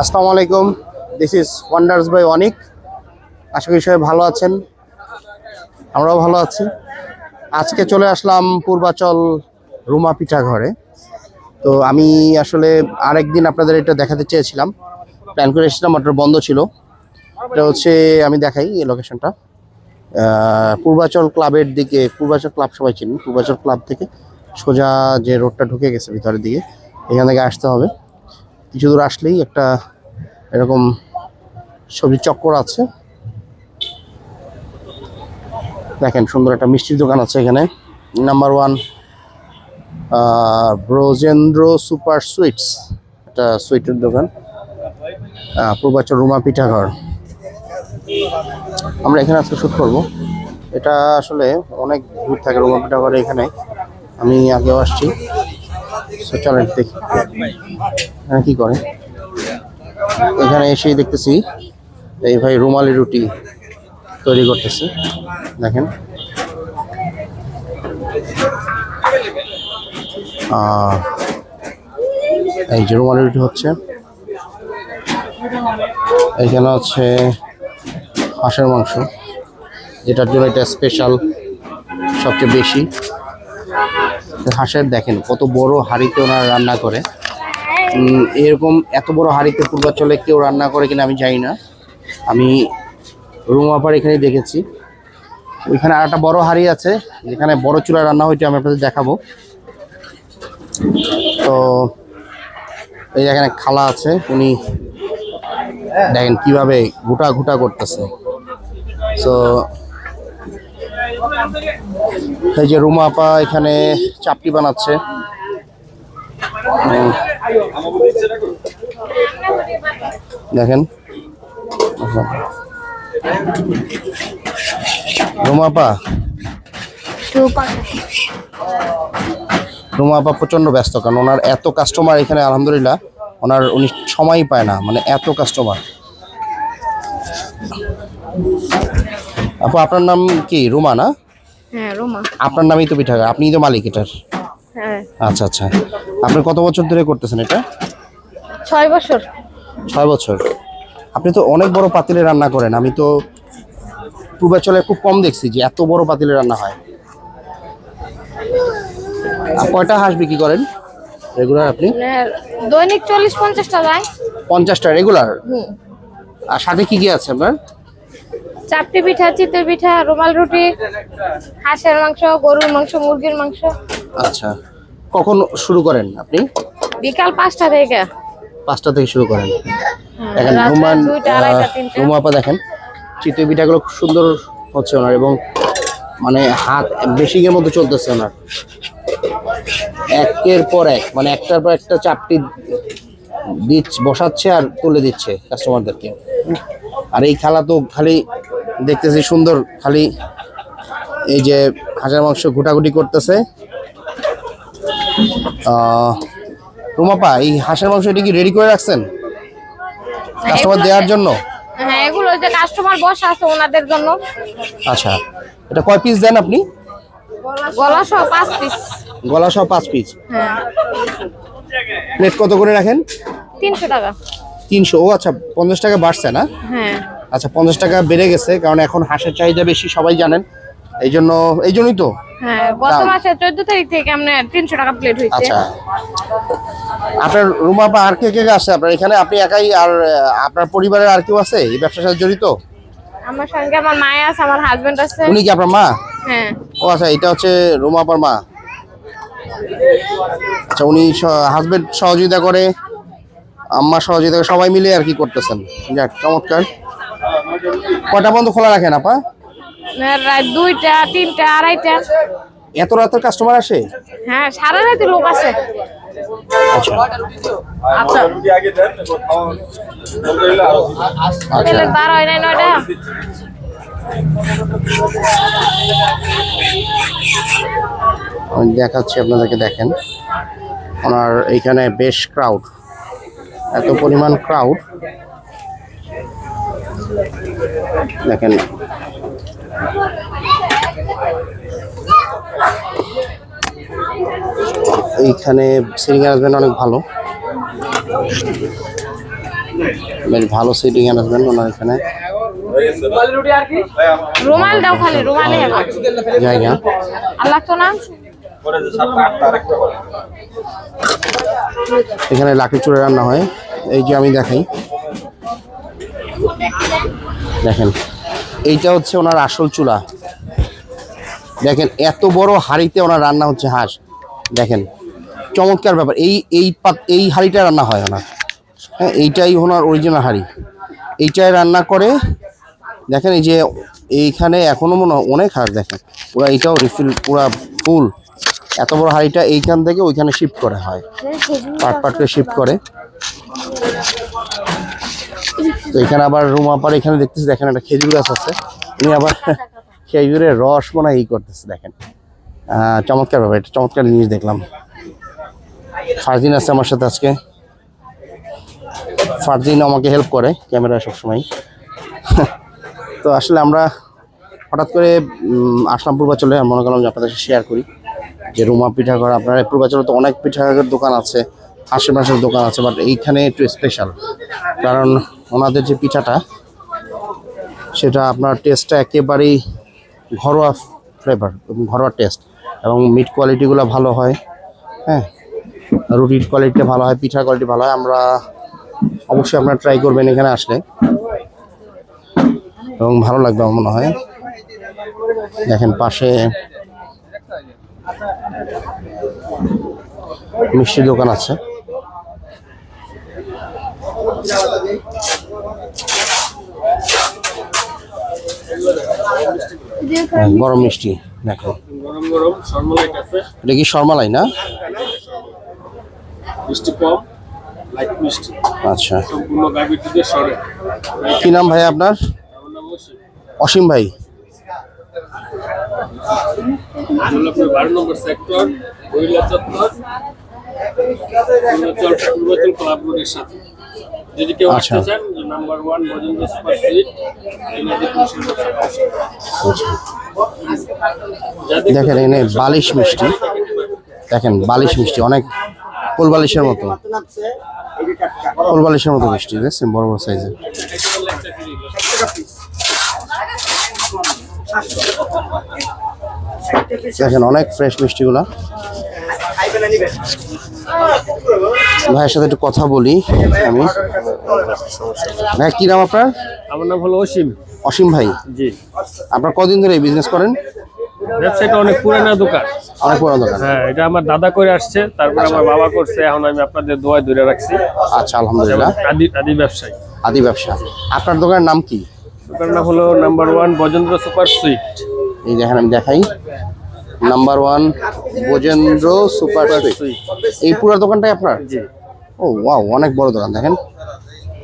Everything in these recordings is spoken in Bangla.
আসসালামু আলাইকুম। This is Wonders by Anik আশা করি সবাই ভালো আছেন। আমরাও ভালো আছি। আজকে চলে আসলাম পূর্বাচল রুমা পিঠা ঘরে। তো আমি আসলে আরেকদিন আপনাদের এটা দেখাতে চেয়েছিলাম। প্ল্যান করে এসেছিলাম, ওটা বন্ধ ছিল। এটা হচ্ছে, আমি দেখাই এই লোকেশনটা পূর্বাচল ক্লাবের দিকে, পূর্বাচল ক্লাব সবাই চিনি। পূর্বাচল ক্লাব থেকে সোজা যে রোডটা ঢুকে গেছে ভিতরের দিকে, এখান থেকে আসতে হবে। কিছু দূর আসলেই একটা এরকম সবজি চক্কর আছে। দেখেন, সুন্দর একটা মিষ্টির দোকান আছে এখানে। Number one Brojendra super sweets, একটা সুইটের দোকান। পূর্বাচল রুমা পিঠাঘর। আমরা এখানে আজকে শ্যুট করব। এটা আসলে অনেক দূর থাকে রুমা পিঠাঘরে এখানে। আমি আগেও আসছি। So, চলেন দেখি। এখানে কি করে এখানে এসেই দেখতেছি এই ভাই রুমালি রুটি তৈরি করতেছে। দেখেন। এই যে রুমালি রুটি হচ্ছে। এখানে হচ্ছে হাঁসের মাংস। যেটার জন্য এটা স্পেশাল সবচেয়ে বেশি। হাঁসের দেখেন, কত বড় হাঁড়িতে ওনারা রান্না করে। এরকম এত বড় হাঁড়িতে পূর্বাচলে কেউ রান্না করে কিনা আমি জানি না। আমি রুমাপার এখানে দেখেছি। ওইখানে আর একটা বড় হাঁড়ি আছে, যেখানে বড় চুলা রান্না হইতে আমি আপনাদের দেখাবো। তো, এই এখানে খালা আছে, উনি দেখেন কীভাবে ঘুটা ঘুটা করতেছে। তো এই যে রুমা আপা এখানে চাপটি বানাচ্ছে। দেখেন। রুমা আপা। রুমা আপা প্রচণ্ড ব্যস্ত, কারণ ওনার এত কাস্টমার এখানে, আলহামদুলিল্লাহ, ওনার উনি সময়ই পায় না মানে এত কাস্টমার আপু আপনার নাম কি? রুমা না? হ্যাঁ রোমা। আপনার নামই তো পিঠা আপনিই তো মালিক এটার। হ্যাঁ। আচ্ছা আচ্ছা। আপনি কত বছর ধরে করতেছেন এটা? ছয় বছর। ছয় বছর। আপনি তো অনেক বড় পাতিলে রান্না করেন। আমি তো পূর্বাচলে খুব কম দেখছি যে এত বড় পাতিলে রান্না হয়। আর কয়টা হাঁস বিক্রি করেন? রেগুলার আপনি? মানে দৈনিক চল্লিশ পঞ্চাশটা যায়। পঞ্চাশটা রেগুলার হুম। আর সাথে কি কি আছে আপনার? চাপটি পিঠা চিতের পিঠা রুমাল রুটি হাঁসের মাংস গরুর মাংস মুরগির মাংস। আচ্ছা কখন শুরু করেন আপনি? বিকাল পাঁচটা থেকে। পাঁচটা থেকে শুরু করেন। হ্যাঁ, দেখেন রুমান রুমা আপা দেখেন চিতই পিঠাগুলো খুব সুন্দর হচ্ছে ওনার এবং মানে হাত বেশিকের মধ্যে চলতেছে ওনার। একের পর এক মানে একটার পর একটা চাপটি দিচ্ছে বসাচ্ছে আর তুলে দিচ্ছে কাস্টমারদেরকে আর এই খেলা তো খালি দেখতেছি সুন্দর খালি এই যে হাঁসের মাংস ঘুটাঘুটি করতেছে। রুমাপা এই হাঁসের মাংস এটা কি রেডি করে রাখছেন? কাস্টমার দেওয়ার জন্য? হ্যাঁ এগুলো যে কাস্টমার বসা আছে ওনাদের জন্য। আচ্ছা এটা কয় পিস দেন আপনি? গলা সহ পাঁচ পিস গলা সহ পাঁচ পিস হ্যাঁ। প্লেট কত করে রাখেন? তিনশো টাকা। তিনশো ও আচ্ছা পঞ্চাশ টাকা বাড়ছে না? হ্যাঁ। আচ্ছা পঞ্চাশ টাকা বেড়ে গেছে কারণ এখন হাঁসের চাহিদা বেশি সবাই জানেন। এই জন্য এই জন্যই তো। হ্যাঁ গত মাসে চোদ্দ তারিখ থেকে আপনার তিনশো টাকা প্লেট আচ্ছা। আপনার রুমা বা আর কে কে আছে? আপনার এখানে আপনি একাই আর আপনার পরিবারের আর কেউ আছে? এই ব্যবসার সাথে জড়িত? আমার সঙ্গে আমার মায়ে আছে আমার হাজবেন্ড আছে। উনি কি আপনার মা? হ্যাঁ। ও আচ্ছা এটা হচ্ছে রুমা আপার মা। আচ্ছা উনি হাজবেন্ড সহযোগিতা করে। আম্মা সহযোগিতা সবাই মিলে আর কি করতেছেন। যাক চমৎকার। কটা পর্যন্ত খোলা রাখেন আপা? রাত দুইটা তিনটা আড়াইটা। এত রাতের কাস্টমার আসে? হ্যাঁ সারা রাতে লোক আছে। আচ্ছা। আচ্ছা। আমি দেখাচ্ছি আপনাদেরকে দেখেন। ওনার এইখানে বেশ ক্রাউড এত পরিমাণ ক্রাউড দেখেন। এইখানে সিঙ্গার হাজবেন্ড অনেক ভালো। বেশ ভালো সিটিং অ্যারেঞ্জমেন্ট ওনার এখানে। জায়গা। আর লাগতো না? এখানে লাকড়ি চুড়ে রান্না হয়। এই যে আমি দেখাই। দেখেন, এইটা হচ্ছে ওনার আসল চুলা। দেখেন, এত বড় হাঁড়িতে ওনার রান্না হচ্ছে হাঁস। দেখেন, চমৎকার ব্যাপার। এই এই এই হাঁড়িটা রান্না হয় ওনার। হ্যাঁ এইটাই ওনার অরিজিনাল হাঁড়ি। এইটাই রান্না করে। দেখেন, এই যে এইখানে এখনও মনে অনেক হাঁস দেখেন। পুরা এইটাও রিফিল পুরা ফুল এত বড় হাঁড়িটা এইখান থেকে ওইখানে শিফট করা হয়। পার্ট পার্ট করে শিফট করে। তো এখানে আবার রুম আপার এখানে দেখতেছি দেখেন একটা খেজুর গাছ আছে। উনি আবার খেজুরের রস মনে হয় ই করতেছে দেখেন। চমৎকার ব্যাপার এটা চমৎকার জিনিস দেখলাম। ফারদিন আছে আমার সাথে আজকে। ফারদিন আমাকে হেল্প করে ক্যামেরা সবসময়। তো আসলে আমরা হঠাৎ করে উম, আসলাম পূর্বাচলে মনে করলাম যে আপনাদের শেয়ার করি। যে রুমা পিঠা ঘর আপনার পূর্বাচলে তো অনেক পিঠাঘরের দোকান আছে, আশেপাশের দোকান আছে বাট এইখানে একটু স্পেশাল কারণ ওনাদের যে পিঠাটা, সেটা আপনার টেস্টটা একেবারেই ঘরোয়া ফ্লেভার ঘরোয়া টেস্ট এবং মিট কোয়ালিটিগুলো ভালো হয় হ্যাঁ? রুটির কোয়ালিটিটা ভালো হয় পিঠার কোয়ালিটি ভালো হয়, আমরা অবশ্যই আপনারা ট্রাই করবেন এখানে আসলে। এবং ভালো লাগবে আমার মনে হয়। দেখেন পাশে মিষ্টি দোকান আছে। গরম মিষ্টি দেখো। গরম গরম সরমলাই আছে এটা কি শর্মালাই না? মিষ্টি কম লাইট মিষ্টি। আচ্ছা। সম্পূর্ণ গাভীর দুধের সরে। কি নাম ভাই আপনার? অসীম ভাই। বারো নম্বর সেক্টর মহিলা চত্বর পূর্বাচল পূর্বাচল ক্লাব রোডের সাথে। যদি কেউ আচ্ছা। আসতে চান নাম্বার ওয়ান সুপার সুইট দেখেন এখানে বালিশ মিষ্টি। দেখেন বালিশ মিষ্টি অনেক কোল বালিশের মতো। কোল বালিশের মতো মিষ্টি দেখছেন? বড় বড় সাইজের দেখেন অনেক ফ্রেশ মিষ্টিগুলা। ভাইয়ের সাথে একটু কথা বলি আমি। ভাই কি নাম আপনার? আমার নাম হলো অসীম। অসীম ভাই। জি। আপনার কদিন ধরে এই বিজনেস করেন? ব্যবসাটা অনেক পুরানা দোকান। অনেক দোকান। হ্যাঁ এটা আমার দাদা করে আসছে তারপর আমার বাবা করছে এখন আমি আপনাদের দোয়ায় ধরে রাখছি। আচ্ছা আলহামদুলিল্লাহ। আদি আদি ব্যবসায়ী। আদি ব্যবসা। আপনার দোকানের নাম কি? দোকানের নাম হলো number one Brajendra super sweet. এই দেখেন আমি দেখাই। নাম্বার ওয়ান গজেন্দ্র সুপার এই পুরো দোকানটাই আপনার? ও ওয়াও অনেক বড় দোকান দেখেন।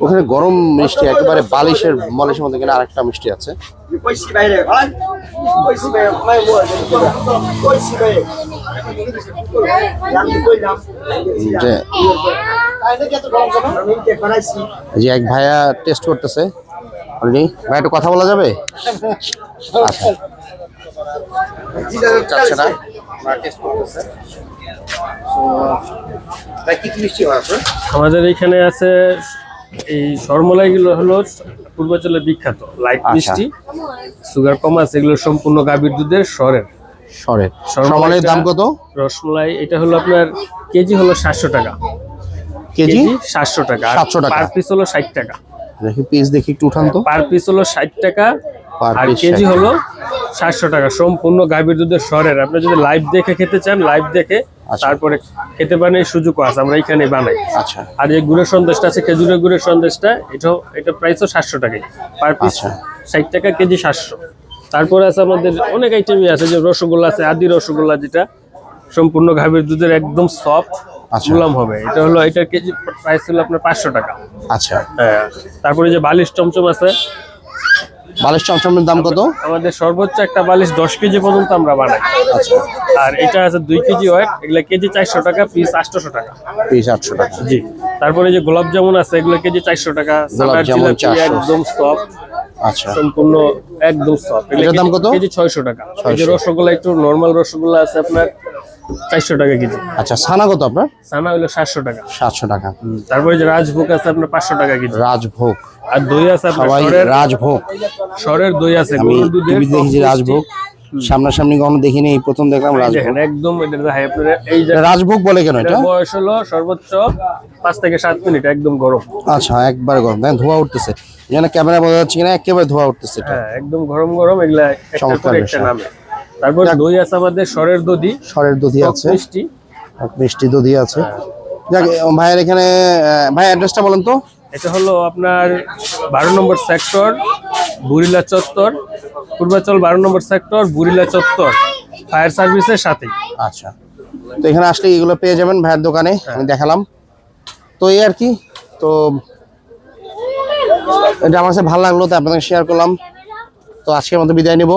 ওখানে গরম মিষ্টি একেবারে বালিশের মালিশের মধ্যে এখানে আরেকটা মিষ্টি আছে. যে এক ভাইয়া টেস্ট করতেছে। অলরেডি। ভাই একটু কথা বলা যাবে? আচ্ছা। চাচ্ছে না। আমাদের এখানে আছে এই সরমলাইগুলো হলো পূর্বাচলের বিখ্যাত লাইট আচ্ছা। মিষ্টি সুগার কম আছে এগুলো সম্পূর্ণ গাভীর দুধের সরের। সরের। সরমালের দাম কত? রসমালাই এটা হলো আপনার কেজি হলো সাতশো টাকা। কেজি? সাতশো টাকা। 700 টাকা। পার পিস হলো ষাট টাকা। দেখি পিস দেখি একটু উঠান তো। পার পিস হলো ষাট টাকা আর কেজি হলো সাতশো টাকা। সম্পূর্ণ গাভীর দুধের সরের আপনি যদি লাইভ দেখে খেতে চান লাইভ দেখে আচ্ছা। তারপরে খেতে পারেন এই সুযোগও আছে আমরা এখানে বানাই। আচ্ছা। আর এই গুড়ের সন্দেশটা আছে খেজুরের গুড়ের সন্দেশটা এটাও এটা প্রাইসও সাতশো টাকাই পার পিস। ষাট টাকা কেজি সাতশো। তারপরে আছে আমাদের অনেক আইটেমই আছে যে রসগোল্লা আছে আদি রসগোল্লা যেটা সম্পূর্ণ গাভীর দুধের একদম সফট আচ্ছা। গুলাম হবে। এটা হলো এটার কেজি প্রাইস হলো আপনার পাঁচশো টাকা। আচ্ছা। হ্যাঁ। তারপরে যে বালিশ চমচম আছে বালিশ চমচমের দাম কত? আমাদের সর্বোচ্চ একটা বালিশ দশ কেজি পর্যন্ত আমরা বানাই। আচ্ছা। আর এটা আছে দুই কেজি ওয়েট এগুলা কেজি চারশো টাকা পিস আটশোশো টাকা। পিস আটশো টাকা। জি। তারপরে যে গোলাপ জামুন আছে এগুলো কেজি চারশো টাকা। সাদার জামুন জিলাপি 400 একদম সফট আচ্ছা। সম্পূর্ণ একদম সফট এটার দাম কত? কেজি ছয়শো টাকা। এই যে 600 রসগোল্লা একটু নর্মাল রসগোল্লা আছে আপনার। চারশো টাকা কেজি। আচ্ছা ছানা কত আপনার? সানা হলো সাতশো টাকা। সাতশো টাকা। তারপরে যে রাজভোগ আছে আপনার পাঁচশো টাকা কেজি। রাজভোগ। আর দই আছে সবাই রাজভোগ। সরের দই আছে গরুর দুধের রাজভোগ। সামনাসামনি কখনো দেখিনি এই প্রথম দেখলাম রাজভোগ। একদম এই যে রাজভোগ বলে কেন এটা? বয়স হলো সর্বোচ্চ পাঁচ থেকে সাত মিনিট একদম গরম। আচ্ছা একবার গরম। দেখেন ধোঁয়া উঠতেছে। ক্যামেরা বোঝা যাচ্ছে কিনা একেবারে ধোঁয়া উঠতেছে এটা। হ্যাঁ একদম গরম গরম এগুলা একটা চমৎকার। নামে। তারপর দই আছে আমাদের সরের দধি। সরের দধি আছে। মিষ্টি। মিষ্টি দধি আছে। যাক ভাইয়ের এখানে ভাই অ্যাড্রেসটা বলেন তো। এটা হলো আপনার বারো নম্বর সেক্টর বুড়িলা চত্বর। পূর্বাচল বারো নম্বর সেক্টর বুড়িলা চত্বর। ফায়ার সার্ভিসের সাথে আচ্ছা। তো এখানে আসলে এগুলো পেয়ে যাবেন ভাইয়ের দোকানে আমি দেখালাম। তো এই আর কি তো এটা আমার কাছে ভালো লাগল তো আপনাদের শেয়ার করলাম। তো আজকের মতো বিদায় নেব।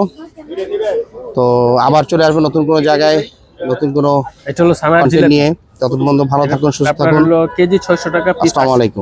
তো আবার চলে আসব নতুন কোনো জায়গায় নতুন কোনো এটা হলো সানার নিয়ে। ততক্ষণ ভালো থাকুন সুস্থ থাকুন। কেজি ছয়শো টাকা পিস আসসালামু আলাইকুম।